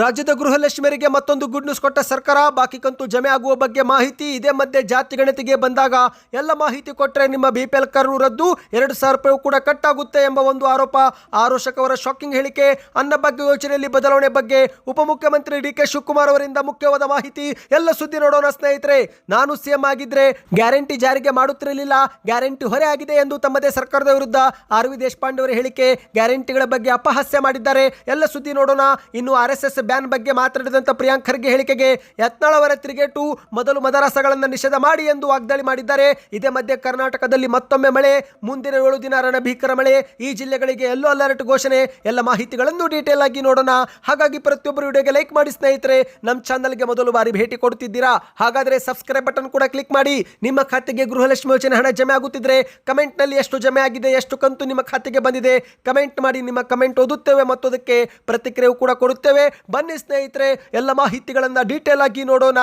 ರಾಜ್ಯದ ಗೃಹಲಕ್ಷ್ಮಿಯರಿಗೆ ಮತ್ತೊಂದು good news ಕೊಟ್ಟ ಸರ್ಕಾರ. ಬಾಕಿ ಕಂತು ಜಮೆ ಆಗುವ ಬಗ್ಗೆ ಮಾಹಿತಿ ಇದೇ ಮಧ್ಯೆ ಜಾತಿ ಗಣತಿಗೆ ಬಂದಾಗ ಎಲ್ಲ ಮಾಹಿತಿ ಕೊಟ್ಟರೆ ನಿಮ್ಮ ಬಿ ಪಿ ರದ್ದು. ಎರಡು ಸಾವಿರ ರೂಪಾಯಿ ಕೂಡ ಕಟ್ ಆಗುತ್ತೆ ಎಂಬ ಒಂದು ಆರೋಪ. ಆರೋಶಕ್ ಅವರ ಶಾಕಿಂಗ್ ಹೇಳಿಕೆ. ಅನ್ನ ಬಗ್ಗೆ ಯೋಚನೆಯಲ್ಲಿ ಬದಲಾವಣೆ ಬಗ್ಗೆ ಉಪಮುಖ್ಯಮಂತ್ರಿ ಡಿ ಕೆ ಶಿವಕುಮಾರ್ ಅವರಿಂದ ಮುಖ್ಯವಾದ ಮಾಹಿತಿ. ಎಲ್ಲ ಸುದ್ದಿ ನೋಡೋಣ ಸ್ನೇಹಿತರೆ. ನಾನು ಸಿಎಂ ಆಗಿದ್ರೆ ಗ್ಯಾರಂಟಿ ಜಾರಿಗೆ ಮಾಡುತ್ತಿರಲಿಲ್ಲ. ಗ್ಯಾರಂಟಿ ಹೊರೆ ಆಗಿದೆ ಎಂದು ತಮ್ಮದೇ ಸರ್ಕಾರದ ವಿರುದ್ಧ ಆರ್ ವಿ ದೇಶಪಾಂಡೆ ಅವರ ಹೇಳಿಕೆ. ಗ್ಯಾರಂಟಿಗಳ ಬಗ್ಗೆ ಅಪಹಾಸ್ಯ ಮಾಡಿದ್ದಾರೆ. ಎಲ್ಲ ಸುದ್ದಿ ನೋಡೋಣ. ಇನ್ನು ಆರ್ ಎಸ್ ಎಸ್ ಬ್ಯಾನ್ ಬಗ್ಗೆ ಮಾತನಾಡಿದಂಥ ಪ್ರಿಯಾಂಕ್ ಖರ್ಗೆ ಹೇಳಿಕೆಗೆ ಯತ್ನಾಳವರ ತಿರುಗೇಟು, ಮೊದಲು ಮದರಸಗಳನ್ನು ನಿಷೇಧ ಮಾಡಿ ಎಂದು ವಾಗ್ದಾಳಿ ಮಾಡಿದ್ದಾರೆ. ಇದೇ ಮಧ್ಯೆ ಕರ್ನಾಟಕದಲ್ಲಿ ಮತ್ತೊಮ್ಮೆ ಮಳೆ, ಮುಂದಿನ ಏಳು ದಿನ ರಣಭೀಕರ ಮಳೆ, ಈ ಜಿಲ್ಲೆಗಳಿಗೆ ಎಲ್ಲೋ ಅಲರ್ಟ್ ಘೋಷಣೆ. ಎಲ್ಲ ಮಾಹಿತಿಗಳನ್ನು ಡೀಟೇಲ್ ಆಗಿ ನೋಡೋಣ. ಹಾಗಾಗಿ ಪ್ರತಿಯೊಬ್ಬರು ವಿಡಿಯೋಗೆ ಲೈಕ್ ಮಾಡಿ ಸ್ನೇಹಿತರೆ, ನಮ್ಮ ಚಾನಲ್ಗೆ ಮೊದಲು ಬಾರಿ ಭೇಟಿ ಕೊಡ್ತಿದ್ದೀರಾ ಹಾಗಾದರೆ ಸಬ್ಸ್ಕ್ರೈಬ್ ಬಟನ್ ಕೂಡ ಕ್ಲಿಕ್ ಮಾಡಿ. ನಿಮ್ಮ ಖಾತೆಗೆ ಗೃಹಲಕ್ಷ್ಮಿ ಯೋಜನೆ ಹಣ ಜಮೆ ಆಗುತ್ತಿದ್ರೆ ಕಮೆಂಟ್ನಲ್ಲಿ ಎಷ್ಟು ಜಮೆ ಆಗಿದೆ, ಎಷ್ಟು ಕಂತು ನಿಮ್ಮ ಖಾತೆಗೆ ಬಂದಿದೆ ಕಮೆಂಟ್ ಮಾಡಿ ನಿಮ್ಮ ಕಮೆಂಟ್ ಓದುತ್ತೇವೆ ಮತ್ತು ಅದಕ್ಕೆ ಪ್ರತಿಕ್ರಿಯೆ ಕೂಡ ಕೊಡುತ್ತೇವೆ. ಬನ್ನಿ ಸ್ನೇಹಿತರೆ ಎಲ್ಲ ಮಾಹಿತಿಗಳನ್ನ ಡೀಟೇಲ್ ಆಗಿ ನೋಡೋಣ.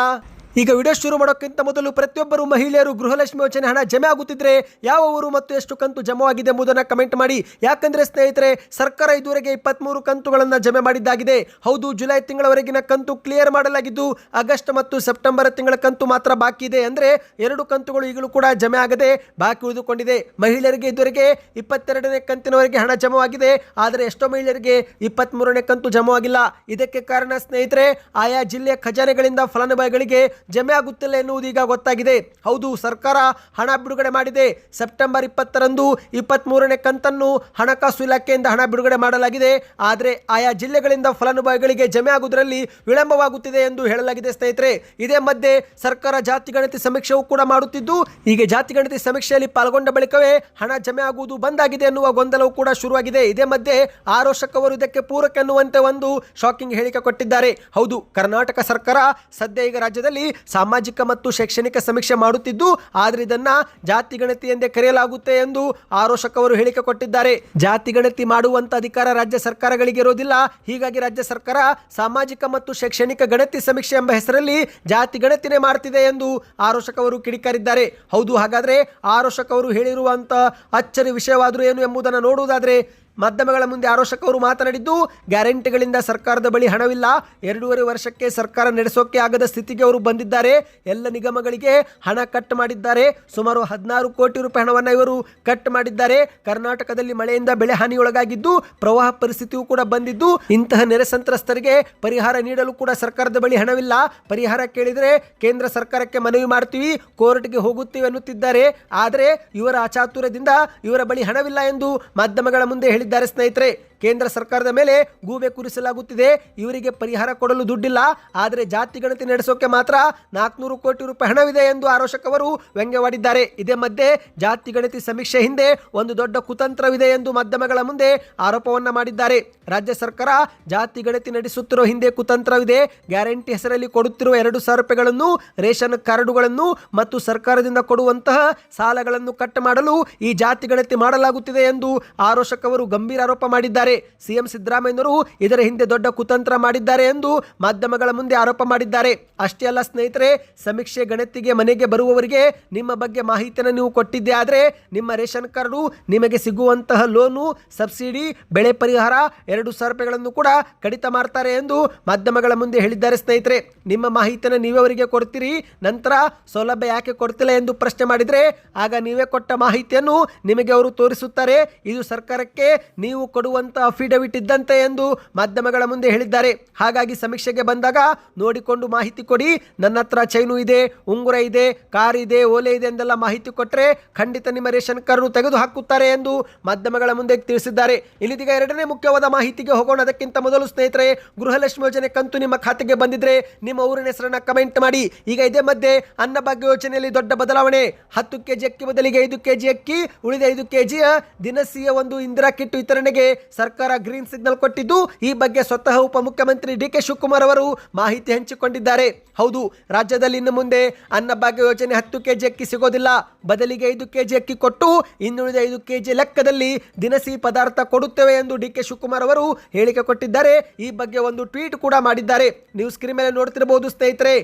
ಈಗ ವಿಡಿಯೋ ಶುರು ಮಾಡೋಕ್ಕಿಂತ ಮೊದಲು ಪ್ರತಿಯೊಬ್ಬರು ಮಹಿಳೆಯರು ಗೃಹಲಕ್ಷ್ಮಿ ಯೋಜನೆ ಹಣ ಜಮೆ ಆಗುತ್ತಿದ್ರೆ ಯಾವ ಊರು ಮತ್ತು ಎಷ್ಟು ಕಂತು ಜಮವಾಗಿದೆ ಎಂಬುದನ್ನು ಕಮೆಂಟ್ ಮಾಡಿ. ಯಾಕಂದ್ರೆ ಸ್ನೇಹಿತರೆ, ಸರ್ಕಾರ ಇದುವರೆಗೆ ಇಪ್ಪತ್ತ್ಮೂರು ಕಂತುಗಳನ್ನು ಜಮೆ ಮಾಡಿದ್ದಾಗಿದೆ. ಹೌದು, ಜುಲೈ ತಿಂಗಳವರೆಗಿನ ಕಂತು ಕ್ಲಿಯರ್ ಮಾಡಲಾಗಿದ್ದು, ಆಗಸ್ಟ್ ಮತ್ತು ಸೆಪ್ಟೆಂಬರ್ ತಿಂಗಳ ಕಂತು ಮಾತ್ರ ಬಾಕಿ ಇದೆ ಅಂದರೆ ಎರಡು ಕಂತುಗಳು ಈಗಲೂ ಕೂಡ ಜಮೆ ಆಗದೆ ಬಾಕಿ ಉಳಿದುಕೊಂಡಿದೆ. ಮಹಿಳೆಯರಿಗೆ ಇದುವರೆಗೆ ಇಪ್ಪತ್ತೆರಡನೇ ಕಂತಿನವರೆಗೆ ಹಣ ಜಮವಾಗಿದೆ. ಆದರೆ ಎಷ್ಟೋ ಮಹಿಳೆಯರಿಗೆ ಇಪ್ಪತ್ತ್ಮೂರನೇ ಕಂತು ಜಮವಾಗಿಲ್ಲ. ಇದಕ್ಕೆ ಕಾರಣ ಸ್ನೇಹಿತರೆ, ಆಯಾ ಜಿಲ್ಲೆಯ ಖಜಾನೆಗಳಿಂದ ಫಲಾನುಭವಿಗಳಿಗೆ ಜಮೆ ಆಗುತ್ತಿಲ್ಲ ಎನ್ನುವುದು ಈಗ ಗೊತ್ತಾಗಿದೆ. ಹೌದು, ಸರ್ಕಾರ ಹಣ ಬಿಡುಗಡೆ ಮಾಡಿದೆ. ಸೆಪ್ಟೆಂಬರ್ ಇಪ್ಪತ್ತರಂದು ಇಪ್ಪತ್ತ್ಮೂರನೇ ಕಂತನ್ನು ಹಣಕಾಸು ಇಲಾಖೆಯಿಂದ ಹಣ ಬಿಡುಗಡೆ ಮಾಡಲಾಗಿದೆ. ಆದರೆ ಆಯಾ ಜಿಲ್ಲೆಗಳಿಂದ ಫಲಾನುಭವಿಗಳಿಗೆ ಜಮೆ ಆಗುವುದರಲ್ಲಿ ವಿಳಂಬವಾಗುತ್ತಿದೆ ಎಂದು ಹೇಳಲಾಗಿದೆ ಸ್ನೇಹಿತರೆ. ಇದೇ ಮಧ್ಯೆ ಸರ್ಕಾರ ಜಾತಿ ಗಣತಿ ಸಮೀಕ್ಷೆಯೂ ಕೂಡ ಮಾಡುತ್ತಿದ್ದು ಈಗ ಜಾತಿ ಗಣತಿ ಸಮೀಕ್ಷೆಯಲ್ಲಿ ಪಾಲ್ಗೊಂಡ ಬಳಿಕವೇ ಹಣ ಜಮೆ ಆಗುವುದು ಬಂದಾಗಿದೆ ಎನ್ನುವ ಗೊಂದಲವು ಕೂಡ ಶುರುವಾಗಿದೆ. ಇದೇ ಮಧ್ಯೆ ಆರೋಶಕವರು ಇದಕ್ಕೆ ಪೂರಕ ಎನ್ನುವಂತೆ ಒಂದು ಶಾಕಿಂಗ್ ಹೇಳಿಕೆ ಕೊಟ್ಟಿದ್ದಾರೆ. ಹೌದು, ಕರ್ನಾಟಕ ಸರ್ಕಾರ ಸದ್ಯ ಈಗ ರಾಜ್ಯದಲ್ಲಿ ಸಾಮಾಜಿಕ ಮತ್ತು ಶೈಕ್ಷಣಿಕ ಸಮೀಕ್ಷೆ ಮಾಡುತ್ತಿದ್ದು, ಆದರೆ ಇದನ್ನ ಜಾತಿ ಗಣತಿ ಎಂದೇ ಕರೆಯಲಾಗುತ್ತೆ ಎಂದು ಆರೋಷಕ್ ಅವರು ಹೇಳಿಕೆ ಕೊಟ್ಟಿದ್ದಾರೆ. ಜಾತಿ ಗಣತಿ ಮಾಡುವಂತ ಅಧಿಕಾರ ರಾಜ್ಯ ಸರ್ಕಾರಗಳಿಗೆ ಇರೋದಿಲ್ಲ. ಹೀಗಾಗಿ ರಾಜ್ಯ ಸರ್ಕಾರ ಸಾಮಾಜಿಕ ಮತ್ತು ಶೈಕ್ಷಣಿಕ ಗಣತಿ ಸಮೀಕ್ಷೆ ಎಂಬ ಹೆಸರಲ್ಲಿ ಜಾತಿ ಗಣತಿನೇ ಮಾಡ್ತಿದೆ ಎಂದು ಆರೋಷಕ್ ಕಿಡಿಕಾರಿದ್ದಾರೆ. ಹೌದು, ಹಾಗಾದ್ರೆ ಆರೋಷಕ್ ಅವರು ಹೇಳಿರುವಂತ ಅಚ್ಚರಿ ವಿಷಯವಾದರೂ ಏನು ಎಂಬುದನ್ನು ನೋಡುವುದಾದ್ರೆ ಮಾಧ್ಯಮಗಳ ಮುಂದೆ ಆರೋಶಕ್ ಅವರು ಮಾತನಾಡಿದ್ದು, ಗ್ಯಾರಂಟಿಗಳಿಂದ ಸರ್ಕಾರದ ಬಳಿ ಹಣವಿಲ್ಲ. ಎರಡೂವರೆ ವರ್ಷಕ್ಕೆ ಸರ್ಕಾರ ನಡೆಸೋಕೆ ಆಗದ ಸ್ಥಿತಿಗೆ ಅವರು ಬಂದಿದ್ದಾರೆ. ಎಲ್ಲ ನಿಗಮಗಳಿಗೆ ಹಣ ಕಟ್ ಮಾಡಿದ್ದಾರೆ. ಸುಮಾರು ಹದಿನಾರು ಕೋಟಿ ರೂಪಾಯಿ ಹಣವನ್ನು ಇವರು ಕಟ್ ಮಾಡಿದ್ದಾರೆ. ಕರ್ನಾಟಕದಲ್ಲಿ ಮಳೆಯಿಂದ ಬೆಳೆ ಹಾನಿಯೊಳಗಾಗಿದ್ದು, ಪ್ರವಾಹ ಪರಿಸ್ಥಿತಿಯೂ ಕೂಡ ಬಂದಿದ್ದು. ಇಂತಹ ನೆರೆ ಸಂತ್ರಸ್ತರಿಗೆ ಪರಿಹಾರ ನೀಡಲು ಕೂಡ ಸರ್ಕಾರದ ಬಳಿ ಹಣವಿಲ್ಲ. ಪರಿಹಾರ ಕೇಳಿದರೆ ಕೇಂದ್ರ ಸರ್ಕಾರಕ್ಕೆ ಮನವಿ ಮಾಡ್ತೀವಿ, ಕೋರ್ಟ್ಗೆ ಹೋಗುತ್ತೀವಿ ಎನ್ನುತ್ತಿದ್ದಾರೆ ಆದರೆ, ಇವರ ಅಚಾತುರ್ಯದಿಂದ ಇವರ ಬಳಿ ಹಣವಿಲ್ಲ ಎಂದು ಮಾಧ್ಯಮಗಳ ಮುಂದೆ ಹೇಳಿದ್ದಾರೆ ಸ್ನೇಹಿತರೆ. ಕೇಂದ್ರ ಸರ್ಕಾರದ ಮೇಲೆ ಗೂಬೆ ಕೂರಿಸಲಾಗುತ್ತಿದೆ. ಇವರಿಗೆ ಪರಿಹಾರ ಕೊಡಲು ದುಡ್ಡಿಲ್ಲ. ಆದರೆ ಜಾತಿ ಗಣತಿ ನಡೆಸೋಕೆ ಮಾತ್ರ ನಾಲ್ಕುನೂರು ಕೋಟಿ ರೂಪಾಯಿ ಹಣವಿದೆ ಎಂದು ಆರೋಷಕ್ ಅವರು ವ್ಯಂಗ್ಯವಾಡಿದ್ದಾರೆ. ಇದೇ ಮಧ್ಯೆ ಜಾತಿ ಗಣತಿ ಸಮೀಕ್ಷೆ ಹಿಂದೆ ಒಂದು ದೊಡ್ಡ ಕುತಂತ್ರವಿದೆ ಎಂದು ಮಾಧ್ಯಮಗಳ ಮುಂದೆ ಆರೋಪವನ್ನು ಮಾಡಿದ್ದಾರೆ. ರಾಜ್ಯ ಸರ್ಕಾರ ಜಾತಿ ಗಣತಿ ನಡೆಸುತ್ತಿರುವ ಹಿಂದೆ ಕುತಂತ್ರವಿದೆ. ಗ್ಯಾರಂಟಿ ಹೆಸರಲ್ಲಿ ಕೊಡುತ್ತಿರುವ ಎರಡು ಸಾವಿರ ರೂಪಾಯಿಗಳನ್ನು, ರೇಷನ್ ಕಾರ್ಡುಗಳನ್ನು ಮತ್ತು ಸರ್ಕಾರದಿಂದ ಕೊಡುವಂತಹ ಸಾಲಗಳನ್ನು ಕಟ್ ಮಾಡಲು ಈ ಜಾತಿ ಗಣತಿ ಮಾಡಲಾಗುತ್ತಿದೆ ಎಂದು ಆರೋಷಕ್ ಗಂಭೀರ ಆರೋಪ ಮಾಡಿದ್ದಾರೆ. ಸಿಎಂ ಸಿದ್ದರಾಮಯ್ಯನವರು ಇದರ ಹಿಂದೆ ದೊಡ್ಡ ಕುತಂತ್ರ ಮಾಡಿದ್ದಾರೆ ಎಂದು ಮಾಧ್ಯಮಗಳ ಮುಂದೆ ಆರೋಪ ಮಾಡಿದ್ದಾರೆ. ಅಷ್ಟೇ ಅಲ್ಲ ಸ್ನೇಹಿತರೆ, ಸಮೀಕ್ಷೆ ಗಣತಿಗೆ ಮನೆಗೆ ಬರುವವರಿಗೆ ನಿಮ್ಮ ಬಗ್ಗೆ ಮಾಹಿತಿಯನ್ನು ನೀವು ಕೊಟ್ಟಿದ್ದೆ ಆದರೆ ನಿಮ್ಮ ರೇಷನ್ ಕಾರ್ಡು ನಿಮಗೆ ಸಿಗುವಂತಹ ಲೋನು, ಸಬ್ಸಿಡಿ, ಬೆಳೆ ಪರಿಹಾರ ಎರಡು ಸಾವಿರ ಕೂಡ ಕಡಿತ ಮಾಡ್ತಾರೆ ಎಂದು ಮಾಧ್ಯಮಗಳ ಮುಂದೆ ಹೇಳಿದ್ದಾರೆ ಸ್ನೇಹಿತರೆ. ನಿಮ್ಮ ಮಾಹಿತಿಯನ್ನು ನೀವೇ ಅವರಿಗೆ ಕೊಡ್ತೀರಿ, ನಂತರ ಸೌಲಭ್ಯ ಯಾಕೆ ಕೊಡ್ತಿಲ್ಲ ಎಂದು ಪ್ರಶ್ನೆ ಮಾಡಿದರೆ, ಆಗ ನೀವೇ ಕೊಟ್ಟ ಮಾಹಿತಿಯನ್ನು ನಿಮಗೆ ಅವರು ತೋರಿಸುತ್ತಾರೆ. ಇದು ಸರ್ಕಾರಕ್ಕೆ ನೀವು ಕೊಡುವಂತ ಅಫಿಡವಿಟ್ ಇದ್ದಂತೆ ಎಂದು ಮಾಧ್ಯಮಗಳ ಮುಂದೆ ಹೇಳಿದ್ದಾರೆ. ಹಾಗಾಗಿ ಸಮೀಕ್ಷೆಗೆ ಬಂದಾಗ ನೋಡಿಕೊಂಡು ಮಾಹಿತಿ ಕೊಡಿ, ನನ್ನ ಹತ್ರ ಚೈನು ಇದೆ, ಉಂಗುರ ಇದೆ, ಕಾರ್ ಇದೆ, ಓಲೆ ಇದೆ ಎಂದೆಲ್ಲ ಮಾಹಿತಿ ಕೊಟ್ಟರೆ ಖಂಡಿತ ನಿಮ್ಮ ರೇಷನ್ ಕಾರ್ಡ್ ತೆಗೆದು ಹಾಕುತ್ತಾರೆ ಎಂದು ಮಾಧ್ಯಮಗಳ ಮುಂದೆ ತಿಳಿಸಿದ್ದಾರೆ. ಇಲ್ಲಿದೀಗ ಎರಡನೇ ಮುಖ್ಯವಾದ ಮಾಹಿತಿಗೆ ಹೋಗೋಣ. ಅದಕ್ಕಿಂತ ಮೊದಲು ಸ್ನೇಹಿತರೆ, ಗೃಹಲಕ್ಷ್ಮಿ ಯೋಜನೆ ಕಂತು ನಿಮ್ಮ ಖಾತೆಗೆ ಬಂದಿದ್ರೆ ನಿಮ್ಮ ಊರಿನ ಹೆಸರನ್ನ ಕಮೆಂಟ್ ಮಾಡಿ. ಈಗ ಇದೇ ಮಧ್ಯೆ ಅನ್ನಭಾಗ್ಯ ಯೋಜನೆಯಲ್ಲಿ ದೊಡ್ಡ ಬದಲಾವಣೆ. ಹತ್ತು ಕೆಜಿ ಅಕ್ಕಿ ಬದಲಿಗೆ ಐದು ಕೆಜಿ ಅಕ್ಕಿ, ಉಳಿದ ಐದು ಕೆಜಿಯ ದಿನಸಿಯ ಒಂದು ಇಂದಿರಾ ಕಿಟ್ ವಿತರಣೆಗೆ ಸರ್ಕಾರ ಗ್ರೀನ್ ಸಿಗ್ನಲ್ ಕೊಟ್ಟಿದ್ದು, ಈ ಬಗ್ಗೆ ಸ್ವತಃ ಉಪಮುಖ್ಯಮಂತ್ರಿ ಡಿ ಕೆ ಶಿವಕುಮಾರ್ ಅವರು ಮಾಹಿತಿ ಹಂಚಿಕೊಂಡಿದ್ದಾರೆ. ಹೌದು, ರಾಜ್ಯದಲ್ಲಿ ಇನ್ನು ಮುಂದೆ ಅನ್ನಭಾಗ್ಯ ಯೋಜನೆ ಹತ್ತು ಕೆಜಿ ಅಕ್ಕಿ ಸಿಗೋದಿಲ್ಲ. ಬದಲಿಗೆ ಐದು ಕೆಜಿ ಅಕ್ಕಿ ಕೊಟ್ಟು, ಇನ್ನುಳಿದ ಐದು ಕೆಜಿ ಲೆಕ್ಕದಲ್ಲಿ ದಿನಸಿ ಪದಾರ್ಥ ಕೊಡುತ್ತೇವೆ ಎಂದು ಡಿ ಕೆ ಶಿವಕುಮಾರ್ ಅವರು ಹೇಳಿಕೆ ಕೊಟ್ಟಿದ್ದಾರೆ. ಈ ಬಗ್ಗೆ ಒಂದು ಟ್ವೀಟ್ ಕೂಡ ಮಾಡಿದ್ದಾರೆ. ನೀವು ಸ್ಕ್ರೀನ್ ಮೇಲೆ ನೋಡ್ತಿರಬಹುದು ಸ್ನೇಹಿತರೆ.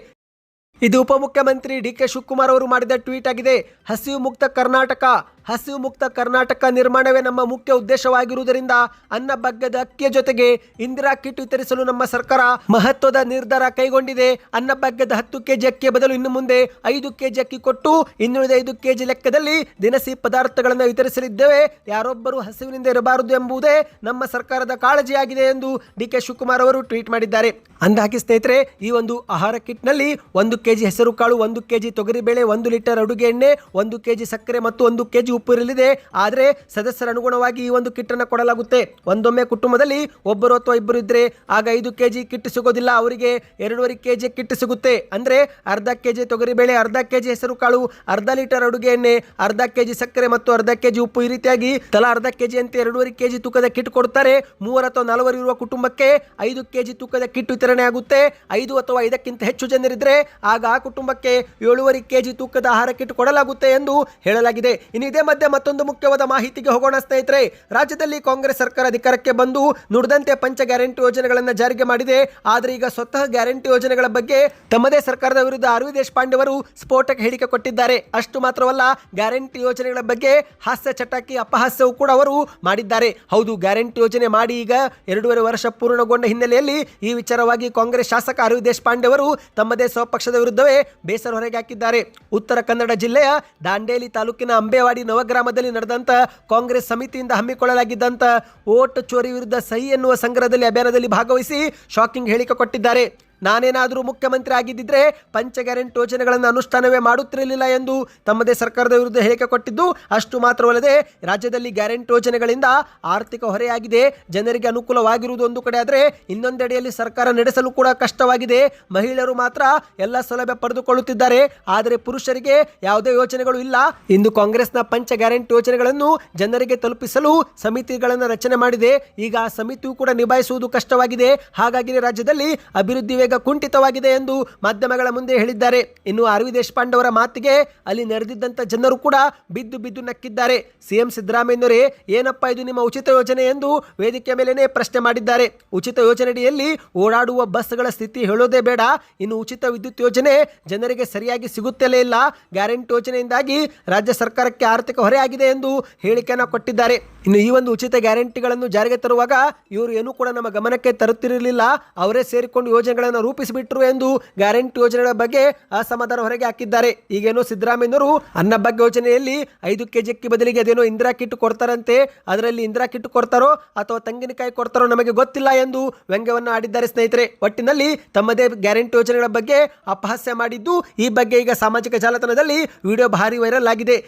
ಇದು ಉಪಮುಖ್ಯಮಂತ್ರಿ ಡಿ ಕೆ ಶಿವಕುಮಾರ್ ಅವರು ಮಾಡಿದ ಟ್ವೀಟ್ ಆಗಿದೆ. ಹಸಿವು ಮುಕ್ತ ಕರ್ನಾಟಕ. ಹಸಿವು ಮುಕ್ತ ಕರ್ನಾಟಕ ನಿರ್ಮಾಣವೇ ನಮ್ಮ ಮುಖ್ಯ ಉದ್ದೇಶವಾಗಿರುವುದರಿಂದ ಅನ್ನ ಬಗ್ಗದ ಅಕ್ಕಿಯ ಜೊತೆಗೆ ಇಂದಿರಾ ಕಿಟ್ ವಿತರಿಸಲು ನಮ್ಮ ಸರ್ಕಾರ ಮಹತ್ವದ ನಿರ್ಧಾರ ಕೈಗೊಂಡಿದೆ. ಅನ್ನ ಬಗ್ಗದ ಹತ್ತು ಕೆಜಿ ಅಕ್ಕಿಯ ಬದಲು ಇನ್ನು ಮುಂದೆ ಐದು ಕೆಜಿ ಅಕ್ಕಿ ಕೊಟ್ಟು ಇನ್ನುಳಿದ ಐದು ಕೆಜಿ ಲೆಕ್ಕದಲ್ಲಿ ದಿನಸಿ ಪದಾರ್ಥಗಳನ್ನು ವಿತರಿಸಲಿದ್ದೇವೆ. ಯಾರೊಬ್ಬರು ಹಸಿವಿನಿಂದ ಇರಬಾರದು ಎಂಬುದೇ ನಮ್ಮ ಸರ್ಕಾರದ ಕಾಳಜಿಯಾಗಿದೆ ಎಂದು ಡಿ ಕೆ ಶಿವಕುಮಾರ್ ಅವರು ಟ್ವೀಟ್ ಮಾಡಿದ್ದಾರೆ. ಅಂದಹಾಕಿ ಸ್ನೇಹಿತರೆ, ಈ ಒಂದು ಆಹಾರ ಕಿಟ್ನಲ್ಲಿ ಒಂದು ಕೆಜಿ ಹೆಸರು ಕಾಳು ಒಂದು ಕೆಜಿ ತೊಗರಿಬೇಳೆ, ಒಂದು ಲೀಟರ್ ಅಡುಗೆ ಎಣ್ಣೆ, ಒಂದು ಕೆಜಿ ಸಕ್ಕರೆ ಮತ್ತು ಒಂದು ಕೆಜಿ ಉಪ್ಪು ಇರಲಿದೆ ಆದರೆ ಸದಸ್ಯರ ಅನುಗುಣವಾಗಿ ಈ ಒಂದು ಕಿಟ್ಟನ್ನು ಕೊಡಲಾಗುತ್ತೆ. ಒಂದೊಮ್ಮೆ ಕುಟುಂಬದಲ್ಲಿ ಒಬ್ಬರು ಅಥವಾ ಇಬ್ಬರು ಇದ್ರೆ ಆಗ ಐದು ಕೆಜಿ ಕಿಟ್ ಸಿಗೋದಿಲ್ಲ. ಅವರಿಗೆ ಎರಡೂವರೆ ಕೆಜಿ ಕಿಟ್ ಸಿಗುತ್ತೆ. ಅಂದರೆ ಅರ್ಧ ಕೆಜಿ ತೊಗರಿಬೇಳೆ ಅರ್ಧ ಕೆಜಿ ಹೆಸರು ಕಾಳು, ಅರ್ಧ ಲೀಟರ್ ಅಡುಗೆ ಎಣ್ಣೆ, ಅರ್ಧ ಕೆಜಿ ಸಕ್ಕರೆ ಮತ್ತು ಅರ್ಧ ಕೆಜಿ ಉಪ್ಪು ಈ ರೀತಿಯಾಗಿ ತಲಾ ಅರ್ಧ ಕೆಜಿ ಅಂತ ಎರಡೂವರೆ ಕೆಜಿ ತೂಕದ ಕಿಟ್ ಕೊಡ್ತಾರೆ. ಮೂವರು ಅಥವಾ ನಾಲ್ವರು ಇರುವ ಕುಟುಂಬಕ್ಕೆ ಐದು ಕೆಜಿ ತೂಕದ ಕಿಟ್ ವಿತರಣೆ ಆಗುತ್ತೆ. ಐದು ಅಥವಾ ಐದಕ್ಕಿಂತ ಹೆಚ್ಚು ಜನರಿದ್ರೆ ಆಗ ಆ ಕುಟುಂಬಕ್ಕೆ ಏಳುವರೆ ಕೆಜಿ ತೂಕದ ಆಹಾರ ಕಿಟ್ ಕೊಡಲಾಗುತ್ತೆ ಎಂದು ಹೇಳಲಾಗಿದೆ. ಇನ್ನು ಇದೇ ಮಧ್ಯೆ ಮತ್ತೊಂದು ಮುಖ್ಯವಾದ ಮಾಹಿತಿಗೆ ಹೋಗೋಣ, ಸ್ನೇಹಿತರೆ. ರಾಜ್ಯದಲ್ಲಿ ಕಾಂಗ್ರೆಸ್ ಸರ್ಕಾರ ಅಧಿಕಾರಕ್ಕೆ ಬಂದು ನುಡಿದಂತೆ ಪಂಚ ಗ್ಯಾರಂಟಿ ಯೋಜನೆಗಳನ್ನು ಜಾರಿಗೆ ಮಾಡಿದೆ. ಆದರೆ ಈಗ ಸ್ವತಃ ಗ್ಯಾರಂಟಿ ಯೋಜನೆಗಳ ಬಗ್ಗೆ ತಮ್ಮದೇ ಸರ್ಕಾರದ ವಿರುದ್ಧ ಅರವಿಂದ್ ದೇಶಪಾಂಡೆ ಅವರು ಸ್ಫೋಟಕ ಹೇಳಿಕೆ ಕೊಟ್ಟಿದ್ದಾರೆ. ಅಷ್ಟು ಮಾತ್ರವಲ್ಲ, ಗ್ಯಾರಂಟಿ ಯೋಜನೆಗಳ ಬಗ್ಗೆ ಹಾಸ್ಯ ಚಟಾಕಿ, ಅಪಹಾಸ್ಯವೂ ಕೂಡ ಅವರು ಮಾಡಿದ್ದಾರೆ. ಹೌದು, ಗ್ಯಾರಂಟಿ ಯೋಜನೆ ಮಾಡಿ ಈಗ ಎರಡೂವರೆ ವರ್ಷ ಪೂರ್ಣಗೊಂಡ ಹಿನ್ನೆಲೆಯಲ್ಲಿ ಈ ವಿಚಾರವಾಗಿ ಕಾಂಗ್ರೆಸ್ ಶಾಸಕ ಅರವಿಂದ್ ದೇಶಪಾಂಡೆ ಅವರು ತಮ್ಮದೇ ಸ್ವಪಕ್ಷದ ವಿರುದ್ಧವೇ ಬೇಸರ ಹೊರಗೆ ಹಾಕಿದ್ದಾರೆ. ಉತ್ತರ ಕನ್ನಡ ಜಿಲ್ಲೆಯ ದಾಂಡೇಲಿ ತಾಲೂಕಿನ ಅಂಬೇವಾಡಿ ನವಗ್ರಾಮದಲ್ಲಿ ನಡೆದಂತಹ ಕಾಂಗ್ರೆಸ್ ಸಮಿತಿಯಿಂದ ಹಮ್ಮಿಕೊಳ್ಳಲಾಗಿದ್ದಂತಹ ಓಟ್ ಚೋರಿ ವಿರುದ್ಧ ಸಹಿ ಎನ್ನುವ ಸಂಗ್ರಹದಲ್ಲಿ ಅಭಿಯಾನದಲ್ಲಿ ಭಾಗವಹಿಸಿ ಶಾಕಿಂಗ್ ಹೇಳಿಕೆ ಕೊಟ್ಟಿದ್ದಾರೆ. ನಾನೇನಾದರೂ ಮುಖ್ಯಮಂತ್ರಿ ಆಗಿದ್ದಿದ್ರೆ ಪಂಚ ಗ್ಯಾರಂಟಿ ಯೋಜನೆಗಳನ್ನು ಅನುಷ್ಠಾನವೇ ಮಾಡುತ್ತಿರಲಿಲ್ಲ ಎಂದು ತಮ್ಮದೇ ಸರ್ಕಾರದ ವಿರುದ್ಧ ಹೇಳಿಕೆ ಕೊಟ್ಟಿದ್ದು, ಅಷ್ಟು ಮಾತ್ರವಲ್ಲದೆ ರಾಜ್ಯದಲ್ಲಿ ಗ್ಯಾರಂಟಿ ಯೋಜನೆಗಳಿಂದ ಆರ್ಥಿಕ ಹೊರೆಯಾಗಿದೆ, ಜನರಿಗೆ ಅನುಕೂಲವಾಗಿರುವುದು ಒಂದು ಕಡೆ ಆದರೆ ಇನ್ನೊಂದೆಡೆಯಲ್ಲಿ ಸರ್ಕಾರ ನಡೆಸಲು ಕೂಡ ಕಷ್ಟವಾಗಿದೆ. ಮಹಿಳೆಯರು ಮಾತ್ರ ಎಲ್ಲ ಸೌಲಭ್ಯ ಪಡೆದುಕೊಳ್ಳುತ್ತಿದ್ದಾರೆ, ಆದರೆ ಪುರುಷರಿಗೆ ಯಾವುದೇ ಯೋಜನೆಗಳು ಇಲ್ಲ. ಇಂದು ಕಾಂಗ್ರೆಸ್ನ ಪಂಚ ಗ್ಯಾರಂಟಿ ಯೋಜನೆಗಳನ್ನು ಜನರಿಗೆ ತಲುಪಿಸಲು ಸಮಿತಿಗಳನ್ನು ರಚನೆ ಮಾಡಿದೆ. ಈಗ ಆ ಸಮಿತಿಯು ಕೂಡ ನಿಭಾಯಿಸುವುದು ಕಷ್ಟವಾಗಿದೆ. ಹಾಗಾಗಿ ರಾಜ್ಯದಲ್ಲಿ ಅಭಿವೃದ್ಧಿ ವೇಗ ಕುಂಠಿತವಾಗಿದೆ ಎಂದು ಮಾಧ್ಯಮಗಳ ಮುಂದೆ ಹೇಳಿದ್ದಾರೆ. ಇನ್ನು ಅರವಿಂದ್ ದೇಶಪಾಂಡೆ ಅವರ ಮಾತಿಗೆ ಅಲ್ಲಿ ನೆರೆದಿದ್ದಂಥ ಜನರು ಕೂಡ ಬಿದ್ದು ಬಿದ್ದು ನಕ್ಕಿದ್ದಾರೆ. ಸಿಎಂ ಸಿದ್ದರಾಮಯ್ಯನವರೇ, ಏನಪ್ಪ ಇದು ನಿಮ್ಮ ಉಚಿತ ಯೋಜನೆ ಎಂದು ವೇದಿಕೆ ಮೇಲೇನೇ ಪ್ರಶ್ನೆ ಮಾಡಿದ್ದಾರೆ. ಉಚಿತ ಯೋಜನೆಯಡಿಯಲ್ಲಿ ಓಡಾಡುವ ಬಸ್ಗಳ ಸ್ಥಿತಿ ಹೇಳೋದೇ ಬೇಡ. ಇನ್ನು ಉಚಿತ ವಿದ್ಯುತ್ ಯೋಜನೆ ಜನರಿಗೆ ಸರಿಯಾಗಿ ಸಿಗುತ್ತಲೇ ಇಲ್ಲ. ಗ್ಯಾರಂಟಿ ಯೋಜನೆಯಿಂದಾಗಿ ರಾಜ್ಯ ಸರ್ಕಾರಕ್ಕೆ ಆರ್ಥಿಕ ಹೊರೆಯಾಗಿದೆ ಎಂದು ಹೇಳಿಕೆಯನ್ನು ಕೊಟ್ಟಿದ್ದಾರೆ. ಇನ್ನು ಈ ಒಂದು ಉಚಿತ ಗ್ಯಾರಂಟಿಗಳನ್ನು ಜಾರಿಗೆ ತರುವಾಗ ಇವರು ಏನೂ ಕೂಡ ನಮ್ಮ ಗಮನಕ್ಕೆ ತರುತ್ತಿರಲಿಲ್ಲ. ಅವರೇ ಸೇರಿಕೊಂಡು ಯೋಜನೆಗಳನ್ನು ರೂಪಿಸಿಬಿಟ್ರು ಎಂದು ಗ್ಯಾರಂಟಿ ಯೋಜನೆಗಳ ಬಗ್ಗೆ ಅಸಮಾಧಾನ ಹೊರಗೆ ಹಾಕಿದ್ದಾರೆ. ಈಗೇನೋ ಸಿದ್ದರಾಮಯ್ಯನವರು ಅನ್ನ ಬಗ್ಗೆ ಯೋಜನೆಯಲ್ಲಿ ಐದು ಕೆಜಿ ಅಕ್ಕಿ ಬದಲಿಗೆ ಅದೇನೋ ಇಂದಿರಾ ಕಿಟ್ ಕೊಡ್ತಾರಂತೆ. ಅದರಲ್ಲಿ ಇಂದಿರಾ ಕಿಟ್ ಕೊಡ್ತಾರೋ ಅಥವಾ ತೆಂಗಿನಕಾಯಿ ಕೊಡ್ತಾರೋ ನಮಗೆ ಗೊತ್ತಿಲ್ಲ ಎಂದು ವ್ಯಂಗ್ಯವನ್ನು ಆಡಿದ್ದಾರೆ ಸ್ನೇಹಿತರೆ. ಒಟ್ಟಿನಲ್ಲಿ ತಮ್ಮದೇ ಗ್ಯಾರಂಟಿ ಯೋಜನೆಗಳ ಬಗ್ಗೆ ಅಪಹಾಸ್ಯ ಮಾಡಿದ್ದು ಈ ಬಗ್ಗೆ ಈಗ ಸಾಮಾಜಿಕ ಜಾಲತಾಣದಲ್ಲಿ ವಿಡಿಯೋ ಭಾರಿ ವೈರಲ್ ಆಗಿದೆ.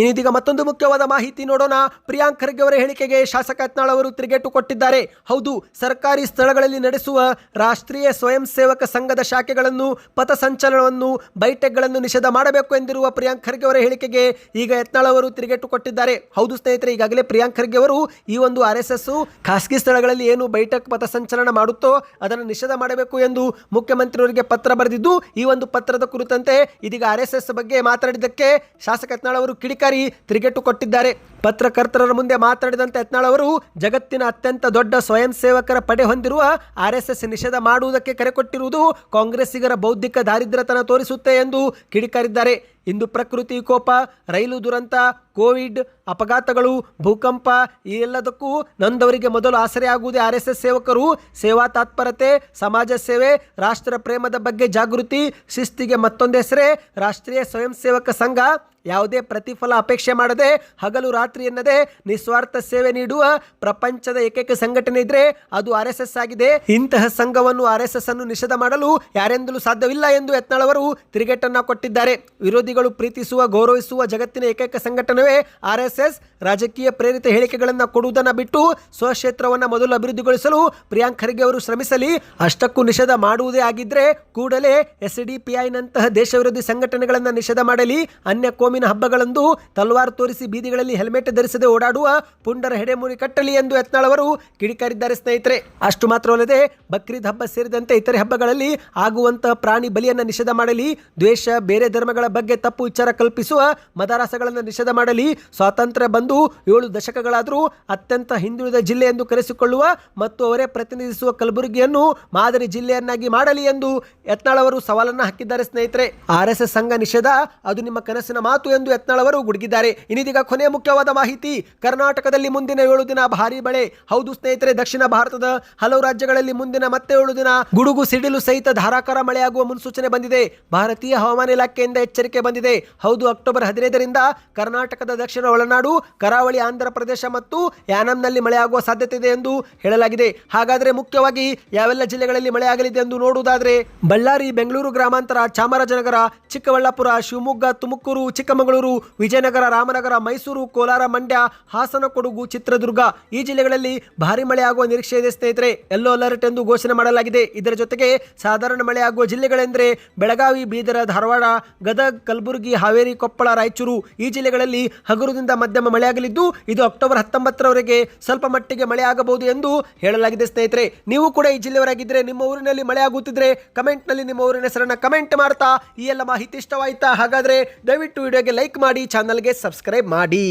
ಇನ್ನೀಗ ಮತ್ತೊಂದು ಮುಖ್ಯವಾದ ಮಾಹಿತಿ ನೋಡೋಣ. ಪ್ರಿಯಾಂಕ್ ಖರ್ಗೆ ಅವರ ಹೇಳಿಕೆಗೆ ಶಾಸಕ ಯತ್ನಾಳ್ ಅವರು ತಿರುಗೇಟು ಕೊಟ್ಟಿದ್ದಾರೆ. ಹೌದು, ಸರ್ಕಾರಿ ಸ್ಥಳಗಳಲ್ಲಿ ನಡೆಸುವ ರಾಷ್ಟ್ರೀಯ ಸ್ವಯಂ ಸೇವಕ ಸಂಘದ ಶಾಖೆಗಳನ್ನು ಪಥಸಂಚಲನವನ್ನು ಬೈಟೆಕ್ಗಳನ್ನು ನಿಷೇಧ ಮಾಡಬೇಕು ಎಂದಿರುವ ಪ್ರಿಯಾಂಕ್ ಖರ್ಗೆ ಅವರ ಹೇಳಿಕೆಗೆ ಈಗ ಯತ್ನಾಳ್ ಅವರು ತಿರುಗೇಟು ಕೊಟ್ಟಿದ್ದಾರೆ. ಹೌದು ಸ್ನೇಹಿತರೆ, ಈಗಾಗಲೇ ಪ್ರಿಯಾಂಕ್ ಖರ್ಗೆ ಅವರು ಈ ಒಂದು ಆರ್ ಎಸ್ ಖಾಸಗಿ ಸ್ಥಳಗಳಲ್ಲಿ ಏನು ಬೈಟೆಕ್ ಪಥಸಂಚಲನ ಮಾಡುತ್ತೋ ಅದನ್ನು ನಿಷೇಧ ಮಾಡಬೇಕು ಎಂದು ಮುಖ್ಯಮಂತ್ರಿಯವರಿಗೆ ಪತ್ರ ಬರೆದಿದ್ದು, ಈ ಒಂದು ಪತ್ರದ ಕುರಿತಂತೆ ಇದೀಗ ಆರ್ ಬಗ್ಗೆ ಮಾತನಾಡಿದ್ದಕ್ಕೆ ಶಾಸಕ ಯತ್ನಾಳ್ ಅವರು ಕಿಡಿಕಾರಿ ತಿರುಗೇಟು ಕೊಟ್ಟಿದ್ದಾರೆ. ಪತ್ರಕರ್ತರ ಮುಂದೆ ಮಾತನಾಡಿದಂತೆ ಯತ್ನಾಳ್ ಅವರು, ಜಗತ್ತಿನ ಅತ್ಯಂತ ದೊಡ್ಡ ಸ್ವಯಂ ಸೇವಕರ ಪಡೆ ಹೊಂದಿರುವ ಆರ್ಎಸ್ಎಸ್ ಎಸ್ ಎಸ್ ನಿಷೇಧ ಮಾಡುವುದಕ್ಕೆ ಕರೆ ಕೊಟ್ಟಿರುವುದು ಕಾಂಗ್ರೆಸ್ಸಿಗರ ಬೌದ್ಧಿಕ ದಾರಿದ್ರ್ಯತನ ತೋರಿಸುತ್ತೆ ಎಂದು ಕಿಡಿಕಾರಿದ್ದಾರೆ. ಇಂದು ಪ್ರಕೃತಿ ಕೋಪ, ರೈಲು ದುರಂತ, ಕೋವಿಡ್, ಅಪಘಾತಗಳು, ಭೂಕಂಪ, ಈ ಎಲ್ಲದಕ್ಕೂ ನಂದವರಿಗೆ ಮೊದಲು ಆಸರೆ ಆಗುವುದೇ ಆರ್ ಎಸ್ ಎಸ್ ಸೇವಕರು. ಸೇವಾ ತಾತ್ಪರತೆ, ಸಮಾಜ ಸೇವೆ, ರಾಷ್ಟ್ರ ಪ್ರೇಮದ ಬಗ್ಗೆ ಜಾಗೃತಿ, ಶಿಸ್ತಿಗೆ ಮತ್ತೊಂದು ಹೆಸರೇ, ರಾಷ್ಟ್ರೀಯ ಸ್ವಯಂ ಸೇವಕ ಸಂಘ. ಯಾವುದೇ ಪ್ರತಿಫಲ ಅಪೇಕ್ಷೆ ಮಾಡದೆ, ಹಗಲು ರಾತ್ರಿ ಎನ್ನದೆ, ನಿಸ್ವಾರ್ಥ ಸೇವೆ ನೀಡುವ ಪ್ರಪಂಚದ ಏಕೈಕ ಸಂಘಟನೆ ಇದ್ರೆ ಅದು ಆರ್ ಆಗಿದೆ. ಇಂತಹ ಸಂಘವನ್ನು ಆರ್ ಎಸ್ ಎಸ್ ಅನ್ನು ನಿಷೇಧ ಮಾಡಲು ಯಾರೆಂದಲೂ ಸಾಧ್ಯವಿಲ್ಲ ಎಂದು ಯತ್ನಾಳ್ ಅವರು ತಿರುಗೇಟನ್ನ ಕೊಟ್ಟಿದ್ದಾರೆ. ವಿರೋಧಿಗಳು ಪ್ರೀತಿಸುವ, ಗೌರವಿಸುವ ಜಗತ್ತಿನ ಏಕೈಕ ಸಂಘಟನೆಯೇ ಆರ್ ಎಸ್ ಎಸ್. ರಾಜಕೀಯ ಪ್ರೇರಿತ ಹೇಳಿಕೆಗಳನ್ನು ಕೊಡುವುದನ್ನು ಬಿಟ್ಟು ಸ್ವಕ್ಷೇತ್ರವನ್ನು ಮೊದಲು ಅಭಿವೃದ್ಧಿಗೊಳಿಸಲು ಪ್ರಿಯಾಂಕ್ ಖರ್ಗೆ ಅವರು ಶ್ರಮಿಸಲಿ. ಅಷ್ಟಕ್ಕೂ ನಿಷೇಧ ಮಾಡುವುದೇ ಆಗಿದ್ರೆ ಕೂಡಲೇ ಎಸ್ ಡಿ ಪಿ ಐನಂತಹ ದೇಶ ವಿರೋಧಿ ಸಂಘಟನೆಗಳನ್ನು ನಿಷೇಧ ಮಾಡಲಿ. ಅನ್ಯ ಕೋಮಿನ ಹಬ್ಬಗಳಂದು ತಲ್ವಾರ್ ತೋರಿಸಿ ಬೀದಿಗಳಲ್ಲಿ ಹೆಲ್ಮೆಟ್ ಧರಿಸದೆ ಓಡಾಡುವ, ಪುಂಡರ ಹೆಡೆಮುರಿ ಕಟ್ಟಲಿ ಎಂದು ಯತ್ನಾಳ್ ಅವರು ಕಿಡಿಕಾರಿದ್ದಾರೆ ಸ್ನೇಹಿತರೆ. ಅಷ್ಟು ಮಾತ್ರವಲ್ಲದೆ ಬಕ್ರೀದ್ ಹಬ್ಬ ಸೇರಿದಂತೆ ಇತರೆ ಹಬ್ಬಗಳಲ್ಲಿ ಆಗುವಂತಹ ಪ್ರಾಣಿ ಬಲಿಯನ್ನು ನಿಷೇಧ ಮಾಡಲಿ. ದ್ವೇಷ, ಬೇರೆ ಧರ್ಮಗಳ ಬಗ್ಗೆ ತಪ್ಪು ವಿಚಾರ ಕಲ್ಪಿಸುವ ಮದರಾಸಗಳನ್ನು ನಿಷೇಧ ಮಾಡಲಿ. ಸ್ವಾತಂತ್ರ್ಯ ಬಂದು ಏಳು ದಶಕಗಳಾದರೂ ಅತ್ಯಂತ ಹಿಂದುಳಿದ ಜಿಲ್ಲೆ ಎಂದು ಕರೆಸಿಕೊಳ್ಳುವ ಮತ್ತು ಅವರೇ ಪ್ರತಿನಿಧಿಸುವ ಕಲಬುರಗಿಯನ್ನು ಮಾದರಿ ಜಿಲ್ಲೆಯನ್ನಾಗಿ ಮಾಡಲಿ ಎಂದು ಯತ್ನಾಳವರು ಸವಾಲನ್ನು ಹಾಕಿದ್ದಾರೆ ಸ್ನೇಹಿತರೆ. ಆರ್ ಎಸ್ ಎಸ್ ಸಂಘ ನಿಷೇಧ, ಅದು ನಿಮ್ಮ ಕನಸಿನ ಮಾತು ಎಂದು ಯತ್ನಾಳವರು ಗುಡುಗಿದ್ದಾರೆ. ಇನ್ನಿದೀಗ ಕೊನೆಯ ಮುಖ್ಯವಾದ ಮಾಹಿತಿ, ಕರ್ನಾಟಕದಲ್ಲಿ ಮುಂದಿನ ಏಳು ದಿನ ಭಾರೀ ಮಳೆ. ಹೌದು ಸ್ನೇಹಿತರೆ, ದಕ್ಷಿಣ ಭಾರತದ ಹಲವು ರಾಜ್ಯಗಳಲ್ಲಿ ಮುಂದಿನ ಮತ್ತೆ ಏಳು ದಿನ ಗುಡುಗು ಸಿಡಿಲು ಸಹಿತ ಧಾರಾಕಾರ ಮಳೆಯಾಗುವ ಮುನ್ಸೂಚನೆ ಬಂದಿದೆ. ಭಾರತೀಯ ಹವಾಮಾನ ಇಲಾಖೆಯಿಂದ ಎಚ್ಚರಿಕೆ ಬಂದಿದೆ. ಹೌದು, ಅಕ್ಟೋಬರ್ ಹದಿನೈದರಿಂದ ಕರ್ನಾಟಕದ ದಕ್ಷಿಣ ಒಳನಾಡು, ಕರಾವಳಿ ಆಂಧ್ರ ಪ್ರದೇಶ ಮತ್ತು ಯಾನಂನಲ್ಲಿ ಮಳೆಯಾಗುವ ಸಾಧ್ಯತೆ ಇದೆ ಎಂದು ಹೇಳಲಾಗಿದೆ. ಹಾಗಾದರೆ ಮುಖ್ಯವಾಗಿ ಯಾವೆಲ್ಲ ಜಿಲ್ಲೆಗಳಲ್ಲಿ ಮಳೆಯಾಗಲಿದೆ ಎಂದು ನೋಡುವುದಾದರೆ, ಬಳ್ಳಾರಿ, ಬೆಂಗಳೂರು ಗ್ರಾಮಾಂತರ, ಚಾಮರಾಜನಗರ, ಚಿಕ್ಕಬಳ್ಳಾಪುರ, ಶಿವಮೊಗ್ಗ, ತುಮಕೂರು, ಚಿಕ್ಕಮಗಳೂರು, ವಿಜಯನಗರ, ರಾಮನಗರ, ಮೈಸೂರು, ಕೋಲಾರ, ಮಂಡ್ಯ, ಹಾಸನ, ಕೊಡಗು, ಚಿತ್ರದುರ್ಗ ಈ ಜಿಲ್ಲೆಗಳಲ್ಲಿ ಭಾರಿ ಮಳೆಯಾಗುವ ನಿರೀಕ್ಷೆ ಇದೆ ಸ್ನೇಹಿತರೆ. ಯೆಲ್ಲೋ ಅಲರ್ಟ್ ಎಂದು ಘೋಷಣೆ ಮಾಡಲಾಗಿದೆ. ಇದರ ಜೊತೆಗೆ ಸಾಧಾರಣ ಮಳೆಯಾಗುವ ಜಿಲ್ಲೆಗಳೆಂದರೆ ಬೆಳಗಾವಿ, ಬೀದರ, ಧಾರವಾಡ, ಗದಗ್ ಕಲಬುರಗಿ ಹಾವೇರಿ ಕೊಪ್ಪಳ ರಾಯಚೂರು ಈ ಜಿಲ್ಲೆಗಳಲ್ಲಿ ಹಗುರದಿಂದ ಮಧ್ಯಮ ಮಳೆಯಾಗಲಿದ್ದು, ಇದು ಅಕ್ಟೋಬರ್ ಹತ್ತೊಂಬತ್ತರವರೆಗೆ ಸ್ವಲ್ಪ ಮಟ್ಟಿಗೆ ಮಳೆ ಆಗಬಹುದು ಎಂದು ಹೇಳಲಾಗಿದೆ ಸ್ನೇಹಿತರೆ. ನೀವು ಕೂಡ ಈ ಜಿಲ್ಲೆಯವರಾಗಿದ್ದರೆ ನಿಮ್ಮ ಊರಿನಲ್ಲಿ ಮಳೆ ಆಗುತ್ತಿದ್ರೆ ಕಮೆಂಟ್ನಲ್ಲಿ ನಿಮ್ಮ ಊರಿನ ಹೆಸರನ್ನ ಕಮೆಂಟ್ ಮಾಡ್ತಾ ಈ ಎಲ್ಲ ಮಾಹಿತಿ ಇಷ್ಟವಾಯ್ತಾ? ಹಾಗಾದರೆ ದಯವಿಟ್ಟು ವಿಡಿಯೋಗೆ ಲೈಕ್ ಮಾಡಿ, ಚಾನಲ್ಗೆ ಸಬ್ಸ್ಕ್ರೈಬ್ ಮಾಡಿ.